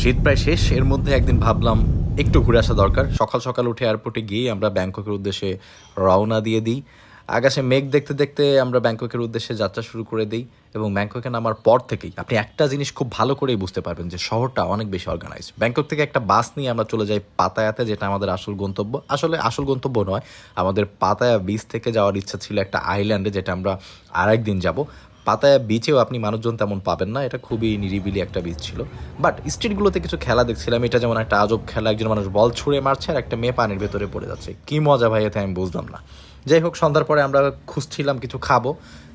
শীত প্রায় শেষ। এর মধ্যে একদিন ভাবলাম একটু ঘুরে আসা দরকার। সকাল সকাল উঠে এয়ারপোর্টে গিয়ে আমরা ব্যাংককের উদ্দেশ্যে রওনা দিয়ে দিই। আকাশে মেঘ দেখতে দেখতে আমরা ব্যাংককের উদ্দেশ্যে যাত্রা শুরু করে দিই এবং ব্যাংককে নামার পর থেকেই আপনি একটা জিনিস খুব ভালো করেই বুঝতে পারবেন যে শহরটা অনেক বেশি অর্গানাইজ ব্যাংকক থেকে একটা বাস নিয়ে আমরা চলে যাই পাতায়াতে, যেটা আমাদের আসল গন্তব্য। আসলে আসল গন্তব্য নয়, আমাদের পাতায়া বিচ থেকে যাওয়ার ইচ্ছা ছিল একটা আইল্যান্ডে যেটা আমরা আরেক দিন যাব। পাতায়া বিচেও আপনি মানুষজন তেমন পাবেন না। এটা খুবই নিরিবিলি একটা বিচ ছিল। বাট স্ট্রিটগুলোতে কিছু খেলা দেখছিলাম। এটা যেমন একটা আজব খেলা, একজন মানুষ বল ছুঁড়ে মারছে আর একটা মেয়ে পানির ভেতরে পড়ে যাচ্ছে। কি মজা ভাই এতে আমি বুঝলাম না। যাই হোক, সন্ধ্যার পরে আমরা খুঁজছিলাম কিছু খাব।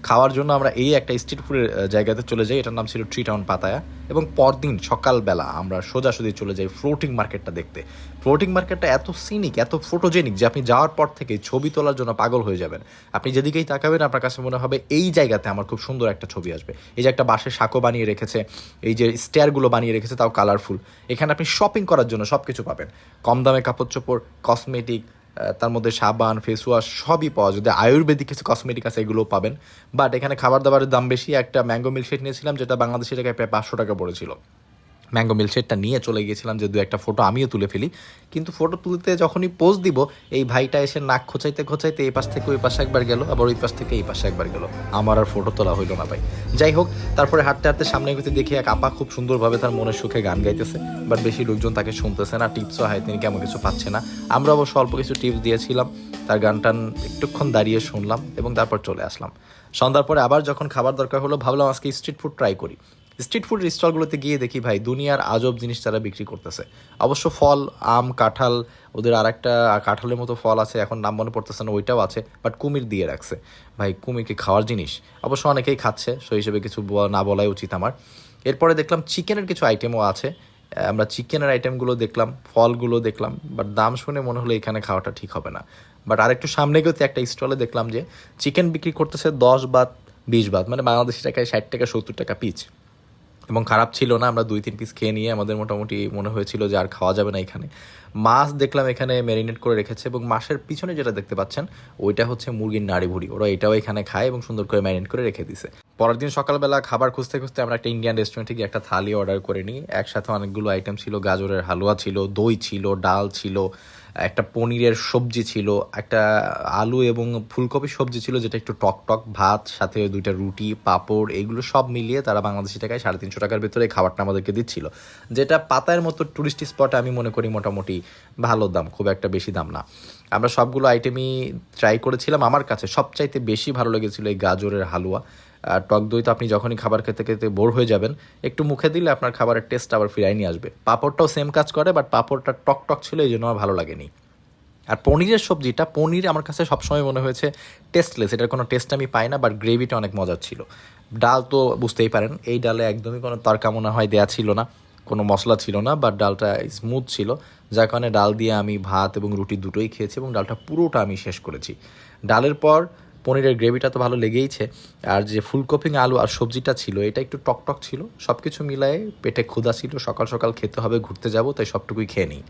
খাওয়ার জন্য আমরা এই একটা স্ট্রিট ফুডের জায়গাতে চলে যাই। এটার নাম ছিল ট্রি টাউন পাতায়া এবং পরদিন সকালবেলা আমরা সোজাসুজি চলে যাই ফ্লোটিং মার্কেটটা দেখতে। ফ্লোটিং মার্কেটটা এত সিনিক এত ফটোজেনিক যে আপনি যাওয়ার পর থেকে ছবি তোলার জন্য পাগল হয়ে যাবেন। আপনি যেদিকেই তাকাবেন, আপনার কাছে মনে হবে এই জায়গাতে আমার খুব সুন্দর একটা ছবি আসবে। এই যে একটা বাঁশের সাঁকো বানিয়ে রেখেছে, এই যে স্টেয়ারগুলো বানিয়ে রেখেছে, তাও কালারফুল এখানে আপনি শপিং করার জন্য সব কিছু পাবেন। কম দামে কাপড় চোপড় কসমেটিক তার মধ্যে সাবান ফেস ওয়াশ সবই পাওয়া যায়। যদি আয়ুর্বেদিক কিছু কসমেটিক আছে, এগুলোও পাবেন। বাট এখানে খাবার দাবারের দাম বেশি। একটা ম্যাঙ্গো মিল্কশেক নিয়েছিলাম, যেটা বাংলাদেশি টাকায় প্রায় পাঁচশো টাকা পড়েছিল। ম্যাঙ্গো মিল্কশেকটা নিয়ে চলে গিয়েছিলাম যে দু একটা ফটো আমিও তুলে ফেলি। কিন্তু ফটো তুলতে যখনই পোজ দিব, এই ভাইটা এসে নাক খোঁচাইতে খোঁচাইতে এই পাশ থেকে ওই পাশে একবার গেল, আবার ওই পাশ থেকে এই পাশে একবার গেল। আমার আর ফটো তোলা হইল না ভাই। যাই হোক, তারপরে হাঁটতে হাঁটতে সামনে গেতে দেখি এক আপা খুব সুন্দরভাবে তার মনের সুখে গান গাইতেছে বাট বেশি লোকজন তাকে শুনতেছে না টিপসও হয়, তিনি কেমন কিছু পাচ্ছে না। আমরা অবশ্য অল্প কিছু টিপস দিয়েছিলাম, তার গান টান একটুক্ষণ দাঁড়িয়ে শুনলাম এবং তারপর চলে আসলাম। সন্ধ্যার পরে আবার যখন খাবার দরকার হলো, ভাবলাম আজকে স্ট্রিট ফুড ট্রাই করি। স্ট্রিট ফুড স্টলগুলোতে গিয়ে দেখি, ভাই, দুনিয়ার আজব জিনিস তারা বিক্রি করতেছে। অবশ্য ফল, আম, কাঁঠাল, ওদের আর একটা কাঁঠালের মতো ফল আছে, এখন নাম মনে পড়তেছে না, ওইটাও আছে বাট কুমির দিয়ে রাখছে। ভাই, কুমির কি খাওয়ার জিনিস? অবশ্য অনেকেই খাচ্ছে সেই হিসেবে কিছু না বলাই উচিত আমার। এরপরে দেখলাম চিকেনের কিছু আইটেমও আছে। আমরা চিকেনের আইটেমগুলো দেখলাম, ফলগুলো দেখলাম বাট দাম শুনে মনে হলো এখানে খাওয়াটা ঠিক হবে না। বাট আরেকটু সামনে গিয়ে একটা স্টলে দেখলাম যে, চিকেন বিক্রি করতেছে দশ বাত বিশ বাত মানে বাংলাদেশি টাকায় ষাট টাকা, সত্তর টাকা পিচ এবং খারাপ ছিল না, আমরা দুই, তিন পিস খেয়ে নিয়ে আমাদের মোটামুটি মনে হয়েছিল যে আর খাওয়া যাবে না এখানে। মাছ দেখলাম এখানে ম্যারিনেট করে রেখেছে এবং মাছের পিছনে যেটা দেখতে পাচ্ছেন, ওইটা হচ্ছে মুরগির নাড়ি ভুড়ি। ওরা এটাও এখানে খায় এবং সুন্দর করে ম্যারিনেট করে রেখে দিছে। পরের দিন সকালবেলা খাবার খুঁজতে খুঁজতে আমরা একটা ইন্ডিয়ান রেস্টুরেন্টে গিয়ে একটা থালি অর্ডার করে নিই। একসাথে অনেকগুলো আইটেম ছিল, গাজরের হালুয়া ছিল, দই ছিল, ডাল ছিল একটা পনিরের সবজি ছিল, একটা আলু এবং ফুলকপি সবজি ছিল যেটা একটু টক টক, ভাত, সাথে দুইটা রুটি, পাঁপড়, এগুলো সব মিলিয়ে তারা বাংলাদেশি টাকায় সাড়ে তিনশো টাকার ভিতরে খাবারটা আমাদেরকে দিচ্ছিল। যেটা পাতার মতো টুরিস্ট স্পটে আমি মনে করি মোটামুটি ভালো দাম, খুব একটা বেশি দাম না। আমরা সবগুলো আইটেমই ট্রাই করেছিলাম। আমার কাছে সবচাইতে বেশি ভালো লেগেছিল এই গাজরের হালুয়া। আর টক দই তো আপনি যখনই খাবার খেতে খেতে বোর হয়ে যাবেন, একটু মুখে দিলে আপনার খাবারের টেস্ট আবার ফিরাই নিয়ে আসবে। পাঁপড়টাও সেম কাজ করে বাট পাঁপড়টা টক টক ছিল, এই জন্য আমার ভালো লাগেনি। আর পনিরের সবজিটা, পনির আমার কাছে সবসময় মনে হয়েছে টেস্টলেস এটার কোনো টেস্ট আমি পাই না বাট গ্রেভিটা অনেক মজার ছিল। ডাল তো বুঝতেই পারেন, এই ডালে একদমই কোনো তরকা মনে হয় দেওয়া ছিল না, কোনো মশলা ছিল না বাট ডালটা স্মুথ ছিল, যার কারণে ডাল দিয়ে আমি ভাত এবং রুটি দুটোই খেয়েছি এবং ডালটা পুরোটা আমি শেষ করেছি। ডালের পর পনিরের গ্রেভিটা তো ভালো লেগেইছে। আর যে ফুলকপি, আলু আর সবজিটা ছিল, এটা একটু টকটক টক ছিল। সব কিছু মিলায়ে পেটে ক্ষুধা ছিল, সকাল সকাল খেতে হবে, ঘুরতে যাব, তাই সবটুকুই খেয়ে নিই।